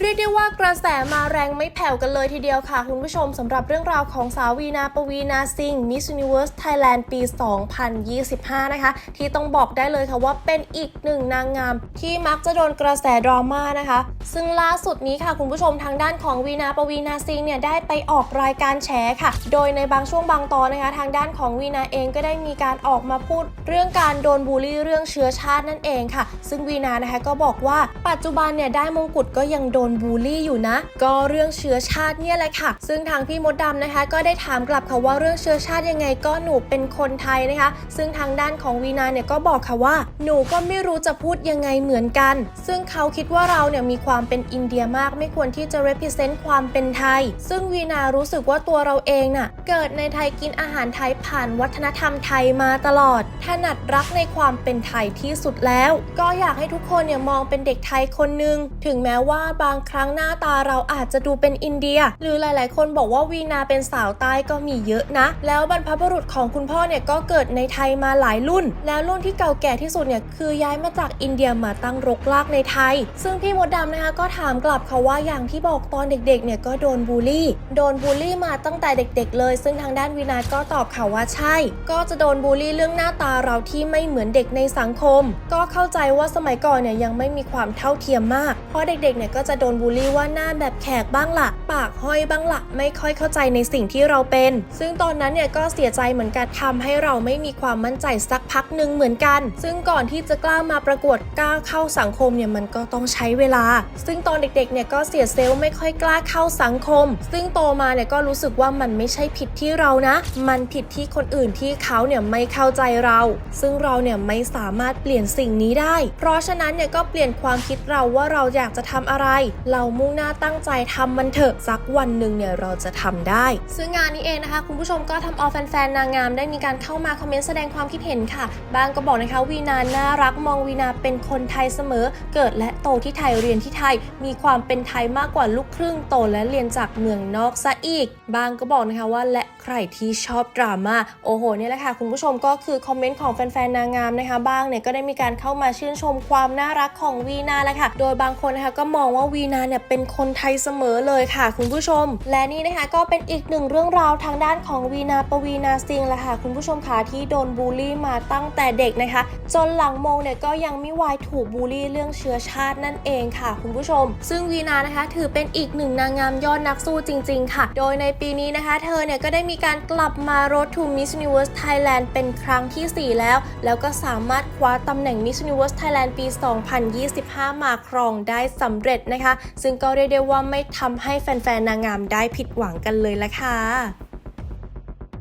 เรียกได้ว่ากระแสมาแรงไม่แผ่วกันเลยทีเดียวค่ะ คุณผู้ชมสำหรับเรื่องราวของสาววีนาปวีนาซิง Miss Universe Thailand ปี 2025 นะคะ ที่ต้องบอกได้เลยค่ะว่าเป็นอีกหนึ่งนางงาม ที่มักจะโดนกระแสดราม่านะคะ ซึ่งล่าสุดนี้ค่ะ คุณผู้ชมทางด้านของวีนาปวีนาซิงเนี่ยได้ไปออกรายการแฉค่ะ โดยในบางช่วงบางตอนนะคะ ทางด้านของวีนาเองก็ได้มีการออกมาพูด เรื่องการโดนบูลลี่เรื่องเชื้อชาตินั่นเองค่ะ ซึ่งวีนานะคะก็บอกว่าปัจจุบันเนี่ยได้มงกุฎก็ยังโดนนบูลลี่อยู่นะ ก็เรื่องเชื้อชาติเนี่ยแหละค่ะ ซึ่งทางพี่มดดำนะคะ ก็ได้ถามกลับค่ะว่าเรื่องเชื้อชาติยังไงก็หนูเป็นคนไทยนะคะ ซึ่งทางด้านของวีนาเนี่ยก็บอกค่ะว่า หนูก็ไม่รู้จะพูดยังไงเหมือนกัน ซึ่งเขาคิดว่าเราเนี่ยมีความเป็นอินเดียมาก ไม่ควรที่จะ represent ความเป็นไทย ซึ่งวีนารู้สึกว่าตัวเราเองน่ะเกิดในไทยกินอาหารไทยผ่านวัฒนธรรมไทยมาตลอดถนัดรักในความเป็นไทยที่สุดแล้ว ก็อยากให้ทุกคนเนี่ยมองเป็นเด็กไทยคนหนึ่งถึงแม้ว่าบางครั้งหน้าตาเราอาจจะดูเป็นอินเดีย หรือหลาย ๆ คนบอกว่าวีนาเป็นสาวใต้ก็มีเยอะนะ แล้วบรรพบุรุษของคุณพ่อเนี่ยก็เกิดในไทยมาหลายรุ่น แล้วรุ่นที่เก่าแก่ที่สุดเนี่ยคือย้ายมาจากอินเดียมาตั้งรกรากในไทย ซึ่งพี่มดดำนะคะก็ถามกลับค่ะว่าอย่างที่บอกตอนเด็ก ๆ เนี่ยก็โดนบูลลี่ โดนบูลลี่มาตั้งแต่เด็ก ๆ เลย ซึ่งทางด้านวีนาก็ตอบค่ะว่าใช่ ก็จะโดนบูลลี่เรื่องหน้าตาเราที่ไม่เหมือนเด็กในสังคม ก็เข้าใจว่าสมัยก่อนเนี่ยยังไม่มีความเท่าเทียมมาก เพราะเด็ก ๆ เนี่ยก็จะโดนบูลลี่ว่าหน้าแบบแขกบ้างละปากห้อยบ้างละไม่ค่อยเข้าใจในสิ่งที่เราเป็น ซึ่งตอนนั้นเนี่ยก็เสียใจเหมือนกันทำให้เราไม่มีความมั่นใจสักพักหนึ่งเหมือนกัน ซึ่งก่อนที่จะกล้ามาประกวดกล้าเข้าสังคมเนี่ยมันก็ต้องใช้เวลา ซึ่งตอนเด็กๆเนี่ยก็เสียเซลล์ไม่ค่อยกล้าเข้าสังคม ซึ่งโตมาเนี่ยก็รู้สึกว่ามันไม่ใช่ผิดที่เรานะ มันผิดที่คนอื่นที่เขาเนี่ยไม่เข้าใจเรา ซึ่งเราเนี่ยไม่สามารถเปลี่ยนสิ่งนี้ได้ เพราะฉะนั้นเนี่ยก็เปลี่ยนความคิดเราว่าเราอยากจะทำอะไรเรามุ่งหน้าตั้งใจทำมันเถอะสักวันหนึ่งเนี่ยเราจะทำได้ ซึ่งงานนี้เองนะคะ คุณผู้ชมก็ทำเอาแฟนๆนางงามได้มีการเข้ามาคอมเมนต์แสดงความคิดเห็นค่ะ บางก็บอกนะคะวีนาน่ารักมองวีนาเป็นคนไทยเสมอ เกิดและโตที่ไทยเรียนที่ไทย มีความเป็นไทยมากกว่าลูกครึ่งโตและเรียนจากเมืองนอกซะอีก บางก็บอกนะคะว่าและใครที่ชอบดราม่าโอ้โหเนี่ยแหละค่ะ คุณผู้ชมก็คือคอมเมนต์ของแฟนๆนางงามนะคะ บ้างเนี่ยก็ได้มีการเข้ามาชื่นชมความน่ารักของวีนาแหละค่ะ โดยบางคนนะคะก็มองว่าวีีนาเนี่ยเป็นคนไทยเสมอเลยค่ะ คุณผู้ชม และนี่นะคะก็เป็นอีกหนึ่งเรื่องราวทางด้านของวีนาปวีนาซิงแหละค่ะคุณผู้ชมค่ะที่โดนบูลลี่มาตั้งแต่เด็กนะคะ จนหลังมงเนี่ยก็ยังไม่วายถูกบูลลี่เรื่องเชื้อชาตินั่นเองค่ะ คุณผู้ชม ซึ่งวีนานะคะ ถือเป็นอีกหนึ่งนางงามยอดนักสู้จริง ๆ ค่ะ โดยในปีนี้นะคะ เธอเนี่ยก็ได้มีการกลับมา Road to Miss Universe Thailand เป็นครั้งที่ 4 แล้ว แล้วก็สามารถคว้าตำแหน่ง Miss Universe Thailand ปี 2025 มาครองได้สำเร็จนะคะซึ่งก็เรียกได้ว่าไม่ทำให้แฟนๆนางงามได้ผิดหวังกันเลยละค่ะ